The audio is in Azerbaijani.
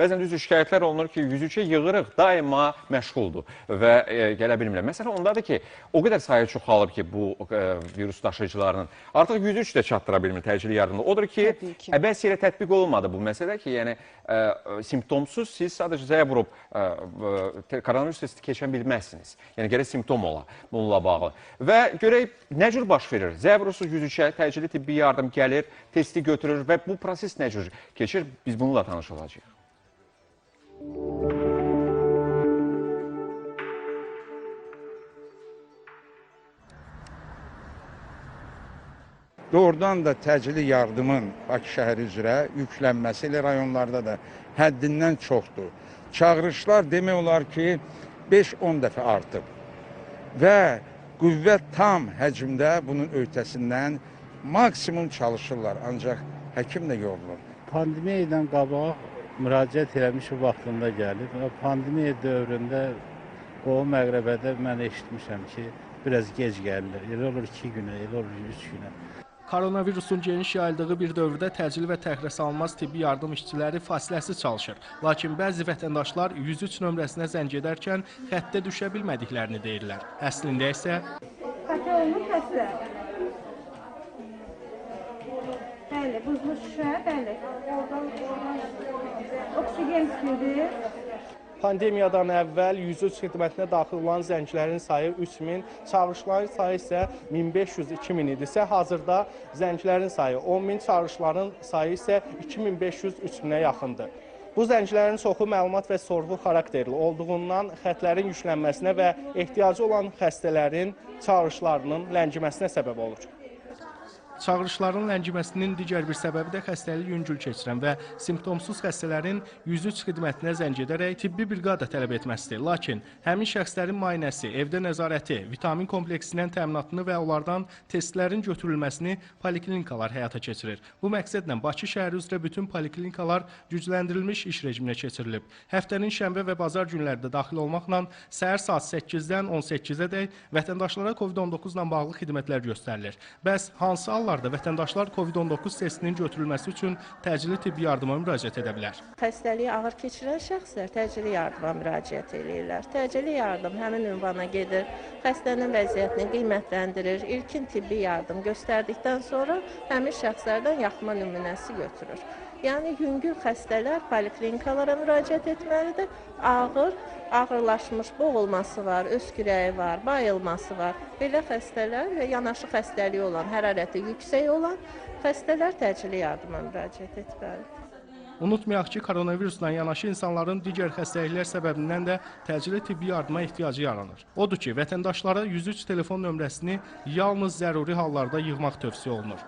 bəzən düzdür şikayətlər olunur ki, 103-ə yığırıq, daima məşğuldur və e, gələ bilmirlər. Məsələn, ondadır ki, o qədər sayı çoxalıb ki, bu e, virus daşıyıcılarının artıq 103 də çatdıra bilmir təcili yardımda. Odur ki, ki. əbəs yerə tətbiq olunmadı bu məsələ ki, yəni ə, simptomsuz siz sadəcə zəyə vurub ə, te- koronavirus testi keçə bilməzsiniz. Yəni gərək simptom ola bununla bağlı. Və görək nə cür baş verir? Zəyə vurursunuz 103-ə, təcili tibbi yardım gəlir, testi götürür və bu proses nə cür keçir? Biz bununla tanış olacağıq. Doğrudan da təcili yardımın Bakı şəhəri üzrə yüklənməsi elə rayonlarda da həddindən çoxdur. Çağırışlar demək olar ki, 5-10 dəfə artıb. Və qüvvət tam həcmdə bunun öhdəsindən maksimum çalışırlar, ancaq həkim də yorulur. Pandemiya ilə qabaq müraciət eləmiş vaxtında gəlib. Pandemiya dövründə Qovum Məğrəbədə mən eşitmişəm ki, biraz gec gəlirlər. Elə olur 2 günə, elə olur 3 günə. Koronavirusun geniş yayıldığı bir dövrdə təcili və təxirəsalınmaz tibbi yardım işçiləri fasiləsiz çalışır. Lakin bəzi vətəndaşlar 103 nömrəsinə zəng edərkən xəttə düşə bilmədiklərini deyirlər. Əslində isə Qatı olunub xəstə. Bəli, buzlu şüşə, bəli. Oksigen suyu. pandemiyadan əvvəl 103 xidmətinə daxil olan zənglərin sayı 3000, çağırışların sayı isə 1500-2000 idisə, hazırda zənglərin sayı 10000, çağırışların sayı isə 2500-3000-ə yaxındır. Bu zənglərin çoxu məlumat və sorğu xarakterli olduğundan xətlərin yüklənməsinə və ehtiyacı olan xəstələrin çağırışlarının ləngiməsinə səbəb olur. Çağırışların ləngiməsinin digər bir səbəbi də xəstəliyi yüngül keçirən və simptomsuz xəstələrin 103 xidmətinə zəng edərək tibbi briqada tələb etməsidir. Lakin həmin şəxslərin müayinəsi, evdə nəzarəti, vitamin kompleksinin təminatını və onlardan testlərin götürülməsini poliklinikalar həyata keçirir. Bu məqsədlə Bakı şəhəri üzrə bütün poliklinikalar gücləndirilmiş iş rejiminə keçirilib. Həftənin şənbə və bazar günləri də daxil olmaqla səhər saat 8-dən 18-ədək vətəndaşlara COVID-19 ilə bağlı xidmətlər göstərilir. Bəs hansı hallarda vətəndaşlar COVID-19 testinin götürülməsi üçün təcili tibbi yardıma müraciət edə bilər? Xəstəliyi ağır keçirən şəxslər təcili yardıma müraciət edirlər. Təcili yardım həmin ünvana gedir, xəstənin vəziyyətini qiymətləndirir, ilkin tibbi yardım göstərdikdən sonra həmin şəxslərdən yaxma nümunəsi götürür. Yəni yüngül xəstələr poliklinikalara müraciət etməlidir. Ağır, ağırlaşmış boğulması var, öskürəyi var, bayılması var. Belə xəstələr və yanaşı xəstəliyi olan, hərarəti yüksək olan xəstələr təcili yardıma müraciət etməlidir. Unutmayaq ki, koronavirusla yanaşı insanların digər xəstəliklər səbəbindən də təcili tibbi yardıma ehtiyacı yaranır. Odur ki, vətəndaşlara 103 telefon nömrəsini yalnız zəruri hallarda yığmaq tövsiyə olunur.